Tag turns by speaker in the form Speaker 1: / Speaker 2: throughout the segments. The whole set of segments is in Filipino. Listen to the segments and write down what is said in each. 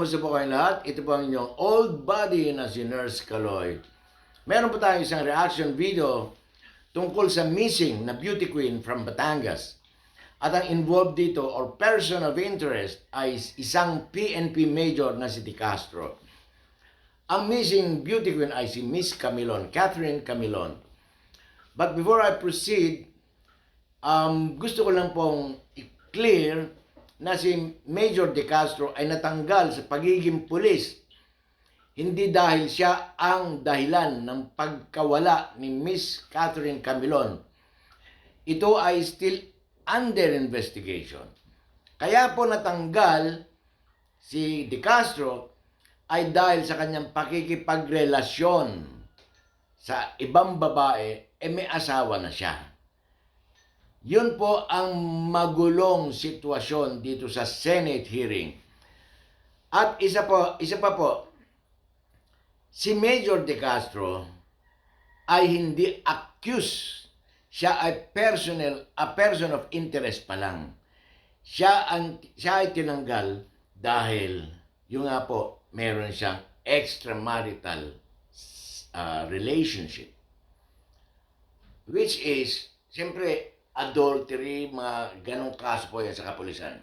Speaker 1: kumusta po kayong lahat? Ito po ang inyong old body na si Nurse Kaloy. Meron po tayong isang reaction video tungkol sa missing na beauty queen from Batangas. At ang involved dito or person of interest ay isang PNP major na si Di Castro. Ang missing beauty queen ay si Miss Camilon, Catherine Camilon. But before I proceed, um, gusto ko lang pong i-clear na si Major De Castro ay natanggal sa pagiging pulis. Hindi dahil siya ang dahilan ng pagkawala ni Miss Catherine Camilon. Ito ay still under investigation. Kaya po natanggal si De Castro ay dahil sa kanyang pakikipagrelasyon sa ibang babae, eh may asawa na siya. Yun po ang magulong sitwasyon dito sa Senate hearing. At isa po, isa pa po, si Major De Castro ay hindi accused. Siya ay personal, a person of interest pa lang. Siya, ang, siya ay tinanggal dahil yung nga po, meron siyang extramarital uh, relationship. Which is, siyempre, adultery, mga ganong kaso po yan sa kapulisan.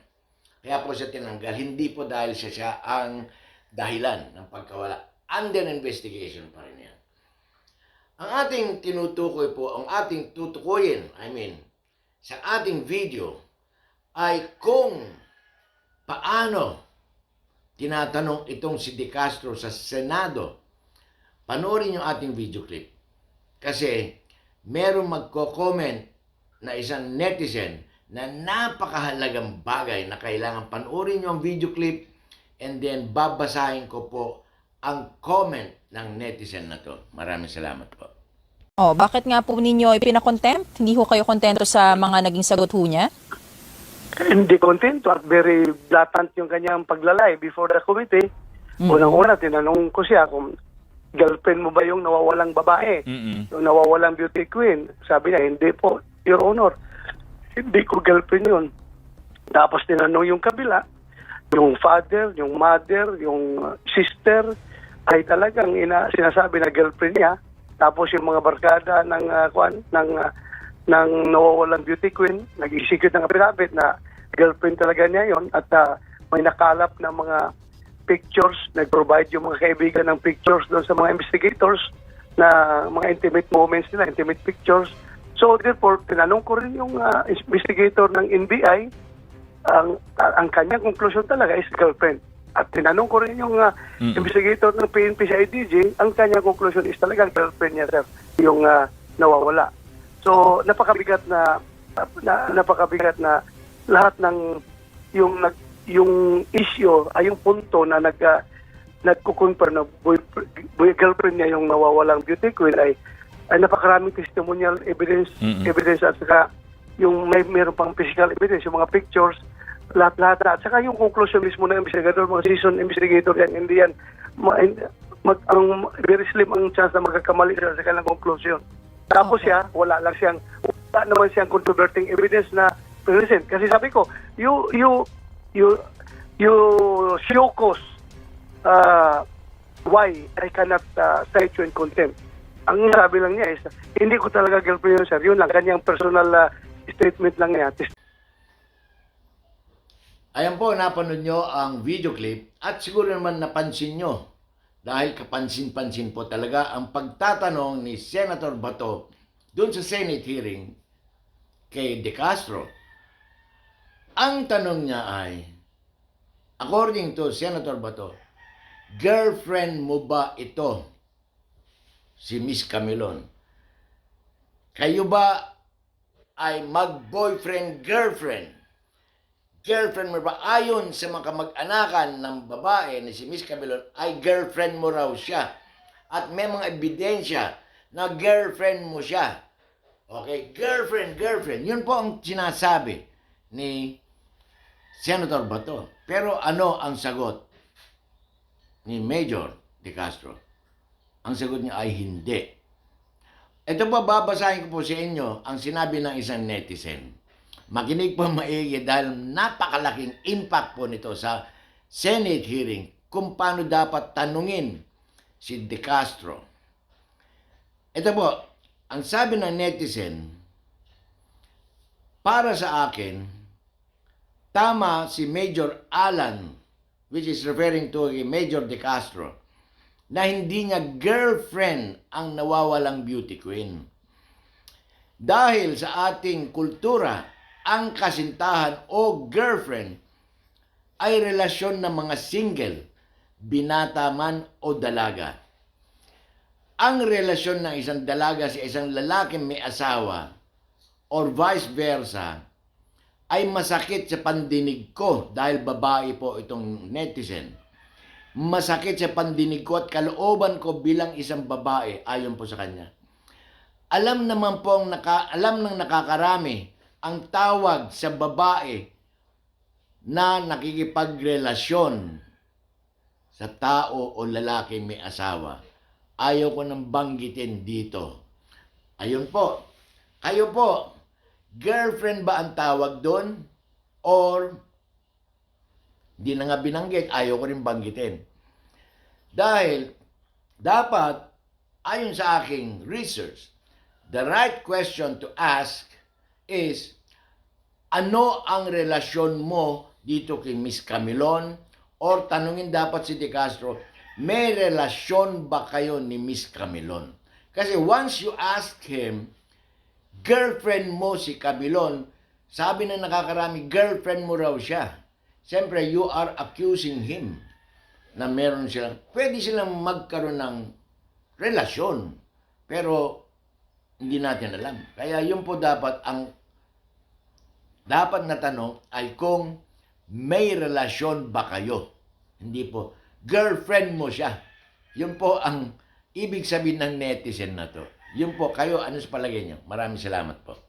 Speaker 1: Kaya po siya tinanggal. Hindi po dahil siya, siya ang dahilan ng pagkawala. Under investigation pa rin yan. Ang ating tinutukoy po, ang ating tutukuyin, I mean, sa ating video, ay kung paano tinatanong itong si De Castro sa Senado. Panoorin yung ating video clip. Kasi merong magko-comment na isang netizen na napakahalagang bagay na kailangan panoorin yung video clip and then babasahin ko po ang comment ng netizen na to. Maraming salamat po.
Speaker 2: Oh, bakit nga po ninyo ipinakontempt? Hindi ho kayo kontento sa mga naging sagot ho niya?
Speaker 3: Hindi kontento at very blatant yung kanyang paglalay before the committee. Unang-una, tinanong ko siya kung girlfriend mo ba yung nawawalang babae? Yung nawawalang beauty queen? Sabi niya, hindi po, Your Honor. Hindi ko girlfriend yun. Tapos tinanong yung kabila, yung father, yung mother, yung sister, ay talagang ina, sinasabi na girlfriend niya. Tapos yung mga barkada ng uh, kwan, ng uh, ng nawawalang beauty queen, nag-execute ng affidavit na girlfriend talaga niya yon at uh, may nakalap na mga pictures, nag-provide yung mga kaibigan ng pictures doon sa mga investigators na mga intimate moments nila, intimate pictures. So therefore, tinanong ko rin yung uh, investigator ng NBI, ang ang kanyang conclusion talaga is girlfriend. At tinanong ko rin yung uh, investigator ng PNP sa IDG, ang kanyang conclusion is talaga girlfriend niya, sir, yung uh, nawawala. So, napakabigat na, na napakabigat na lahat ng yung nag yung issue ay yung punto na nag uh, nagko-confirm na boy, boy, girlfriend niya yung nawawalang beauty queen ay ay napakaraming testimonial evidence evidence at saka yung may meron pang physical evidence yung mga pictures lahat-lahat. At saka yung conclusion mismo ng investigator mga season investigator yan hindi yan ma, mag, ang very slim ang chance na magkakamali sila sa kanilang conclusion. Tapos siya wala lang siyang wala naman siyang controverting evidence na present. Kasi sabi ko you you you you show cause uh, why I cannot uh, cite you in contempt. Ang sabi lang niya is, hindi ko talaga girlfriend yun, sir. Yun lang, kanyang personal uh, statement lang niya.
Speaker 1: Ayan po, napanood nyo ang video clip at siguro naman napansin nyo dahil kapansin-pansin po talaga ang pagtatanong ni Senator Bato doon sa Senate hearing kay De Castro. Ang tanong niya ay, according to Senator Bato, girlfriend mo ba ito? Si Miss Camilon. Kayo ba ay mag-boyfriend-girlfriend? girlfriend mo ba? Ayon sa mga kamag-anakan ng babae na si Miss Camilon, ay girlfriend mo raw siya. At may mga ebidensya na girlfriend mo siya. Okay? Girlfriend, girlfriend. Yun po ang sinasabi ni Senator Bato. Pero ano ang sagot ni Major De Castro? Ang sagot niya ay hindi. Ito po, babasahin ko po sa inyo ang sinabi ng isang netizen. Makinig po maigi dahil napakalaking impact po nito sa Senate hearing kung paano dapat tanungin si De Castro. Ito po, ang sabi ng netizen, para sa akin, tama si Major Alan, which is referring to Major De Castro, na hindi niya girlfriend ang nawawalang beauty queen. Dahil sa ating kultura, ang kasintahan o girlfriend ay relasyon ng mga single, binata man o dalaga. Ang relasyon ng isang dalaga sa isang lalaking may asawa or vice versa ay masakit sa pandinig ko dahil babae po itong netizen. Masakit sa pandinig ko at kalooban ko bilang isang babae ayon po sa kanya. Alam naman po ang naka, alam ng nakakarami ang tawag sa babae na nakikipagrelasyon sa tao o lalaki may asawa. Ayaw ko nang banggitin dito. Ayun po. Kayo po, girlfriend ba ang tawag doon? Or, di na nga binanggit, ayaw ko rin banggitin. Dahil, dapat, ayon sa aking research, the right question to ask is, ano ang relasyon mo dito kay Miss Camilon? Or tanungin dapat si De Castro, may relasyon ba kayo ni Miss Camilon? Kasi once you ask him, girlfriend mo si Camilon, sabi na nakakarami, girlfriend mo raw siya. Siyempre, you are accusing him na meron silang, pwede silang magkaroon ng relasyon. Pero, hindi natin alam. Kaya yun po dapat ang dapat na tanong ay kung may relasyon ba kayo. Hindi po, girlfriend mo siya. Yun po ang ibig sabihin ng netizen na to. Yun po, kayo, ano sa palagay niyo? Maraming salamat po.